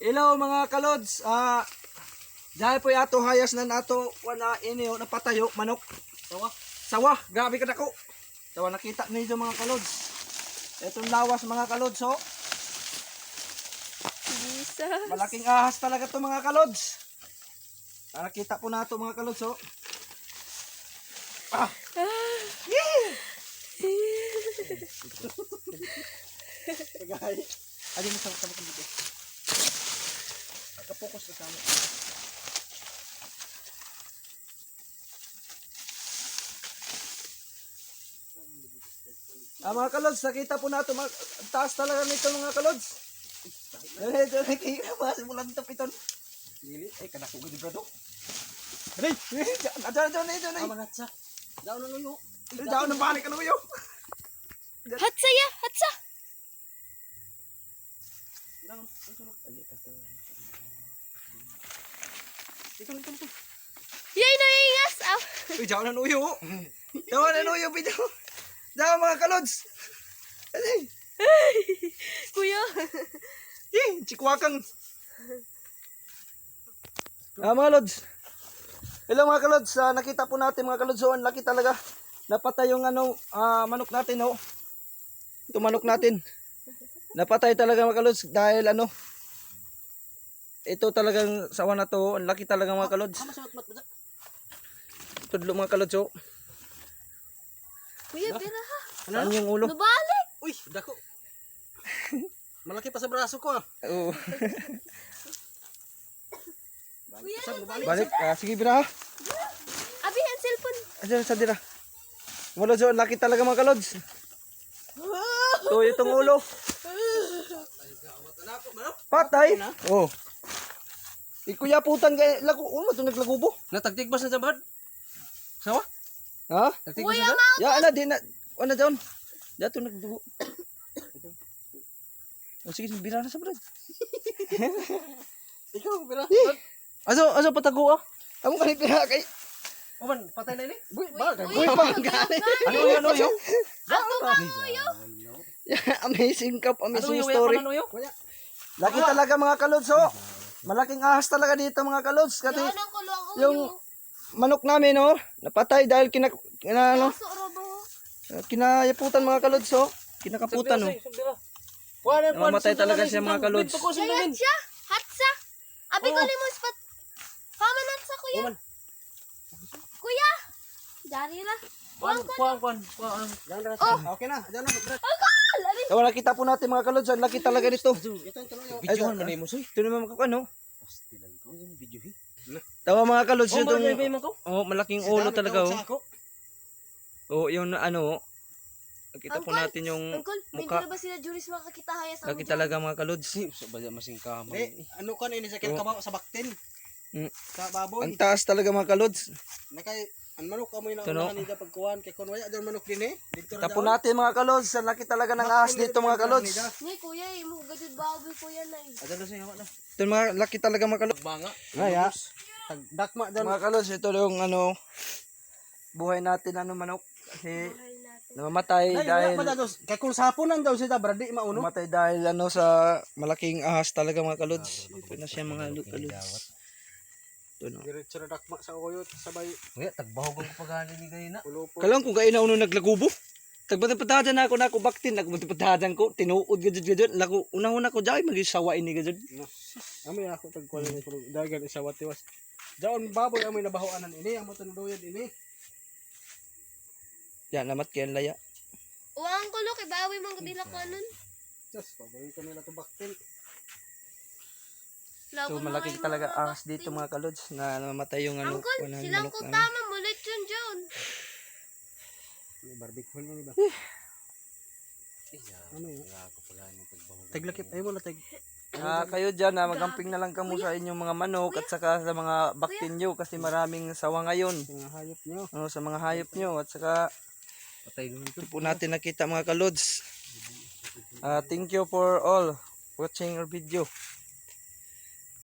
Hello mga kalods. Ah dahil po ato hayas na nato wala inyo napatayo manok. Sawa. Sawa, grabe ka nako. Sawa nakita ninyo mga kalods. Etong lawas mga kalods oh. Jesus. Malaking ahas talaga to mga kalods. Ah, nakita po nato mga kalods oh. Ah. Tagay. Adi mo sa sa dito. Nakapokus na sa amin. Ah, mga kalods, nakita po nato mga ang taas talaga nito mga kalods. Eh, ito nakikita mo sa mulang tapiton. Dili, ay kanako gud brado. Dali, ada ada na ito na. Amanatsa. Daw na nuyo. Daw na balik ano yo. Hatsa ya, hatsa. Daw. Ang sunod. Ay, tatawa. Ikaw ito ito. Yay na ingas. Ah. Uy, daw na nuyo. Daw na nuyo bitaw. Daw mga kalods. Kuya. Eh, chikwakang. Ah, mga lods. Hello mga kalods. Ah, nakita po natin mga kalods. Oh, laki talaga. Napatay yung ano, ah, manok natin. Oh. Ito manok natin. Napatay talaga mga kalods dahil ano. Ito talagang sawa na to. Ang laki talaga mga kalods. Ba? Tudlo mga kalods. Oh. Kuya, pera ha. Saan yung ulo? Nabalik. Uy, dako. Malaki pa sa braso ko ah. Oo. Kuya, balik? Balik. Ah, sige, bira. abi ang cellphone. Ayan, sa dira. Oh, ang laki talaga mga kalods. So, itong ulo. Patay? Oh. Ikuya putan kay lago. Oh, mato naglagubo. Natagtigbas na sa bad. Sawa? Ha? Tagtigbas Kuya, na. Ya, ana di na. Ano daw? Dato nagdugo. Oh, sige, bira na sa brad. Ikaw, pera. Aso, aso patago ah. Amo kani pira kay. Oman, patay na ini. Buy, ba? Buy pa. Ano yun, ano yun? Ako ba kuya? amazing cup, amazing Ano story. Ano yun? Laki talaga mga kalods, oh. Malaking ahas talaga dito mga kalods. Kasi Yan ang yung manok namin, oh, napatay dahil kina, kina ano, Kaso robo. kinayaputan mga kalods, oh. Kinakaputan, oh. Namamatay talaga siya mga kalods. Kaya siya. Hatsa. Abi ko limon spot. Haman hatsa kuya. Kuya. Dari la. Kuan, kuan, kuan. Kuan. Okay na. Diyan na. Brad. Lari. Kaya nakita po natin mga kalods, ang laki talaga nito. Ito yung tuloy. Ay, Videohan sa- mo na soy. Ito naman ano. Pastilan ko yung video hi. Tawa mga kalods, Oh, itong, ko. oh, malaking ulo talaga, oh. Oh, yung ano, oh. Nakita po Uncle, natin yung Uncle, may mukha. na ba sila Juris makakita haya sa Laki talaga mga kalods. Sa baya masing kamay. Eh, ano kan ini sakit Oh. kabaw sa baktin. Mm. Sa baboy. Ang taas talaga mga kalods. Nakay ang manok amoy na Ito, no? unahan nila pagkuhan kay kun wala daw manok din eh. Dito na Tapo daw. natin mga kalods. Ang laki talaga ng ahas dito mga kalods. Ni kuya, imo gadid baboy kuya na eh. Adto na siya wala. Ito mga laki talaga mga kalods. Banga. Ay, ha? Tag dakma daw. Mga kalods, ito yung ano, buhay natin ano manok. Kasi Buhay natin. namamatay Ay, dahil. Kay kung saponan daw siya brad di mauno. namatay dahil ano sa malaking ahas talaga mga kalods. Ito na siya mga lo- kalods. Ito no. Diretso na dakma sa uyot sabay Kuya, tagbahog ang pagani ni gayon na. ulo po. Kalang kung kayo na uno naglagubo. Tagbata-patahan na ako na ako baktin. Nagbata-patahan ko. Tinuod gajud gajud. Lago, una-una ko dahil mag-isawa ini gajud. Amoy ako tagkuhan ni pero dagan isa watiwas. Daon baboy amoy nabahoanan ini amo tanudoyan ini. Yan, namat ang laya. Uwang kulo kay baboy man gadila kanon. Just baboy ko nila to baktin. So malaki talaga ahas dito mga kalods na namatay yung ano, Uncle, silang namin. tama mulit yun dyan. May barbecue mo ba? Ano yun? Taglakip ay mo na tag. Ah, kayo dyan, ah, magamping na lang kamo sa inyong mga manok at saka sa mga baktin nyo kasi maraming sawa ngayon. Mga hayop nyo. Oh, sa mga hayop nyo at saka Patay po natin nakita mga kalods. Ah, thank you for all watching our video.